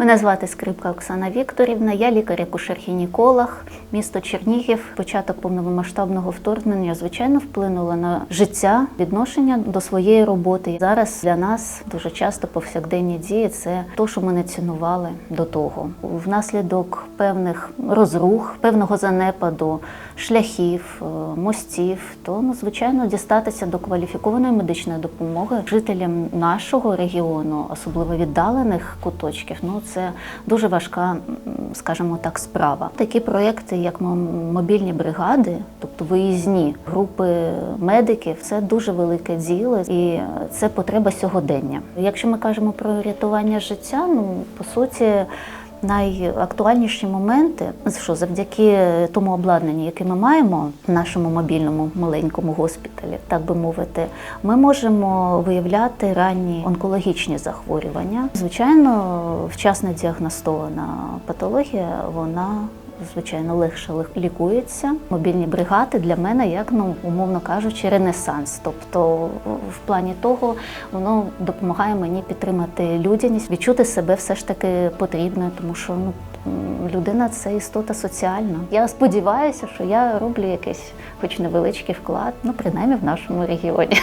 Мене звати Скрипка Оксана Вікторівна, я лікар-акушер-гінеколог, місто Чернігів. Початок повномасштабного вторгнення звичайно вплинуло на життя, відношення до своєї роботи. Зараз для нас дуже часто повсякденні дії це те, що ми не цінували до того. Внаслідок певних розрух, певного занепаду, шляхів, е, мостів, то ну, звичайно дістатися до кваліфікованої медичної допомоги жителям нашого регіону, особливо віддалених куточків. Ну це дуже важка, скажімо так, справа. Такі проекти, як мобільні бригади, тобто виїзні групи медиків, це дуже велике діло і це потреба сьогодення. Якщо ми кажемо про рятування життя, ну по суті. Найактуальніші моменти, що завдяки тому обладнанню, яке ми маємо в нашому мобільному маленькому госпіталі, так би мовити, ми можемо виявляти ранні онкологічні захворювання. Звичайно, вчасно діагностована патологія, вона звичайно легше лег- лікується. Мобільні бригади для мене як ну умовно кажучи, ренесанс. Тобто, в плані того, воно допомагає мені підтримати людяність, відчути себе все ж таки потрібною, тому що ну. Людина це істота соціальна. Я сподіваюся, що я роблю якийсь, хоч невеличкий вклад, ну принаймні в нашому регіоні.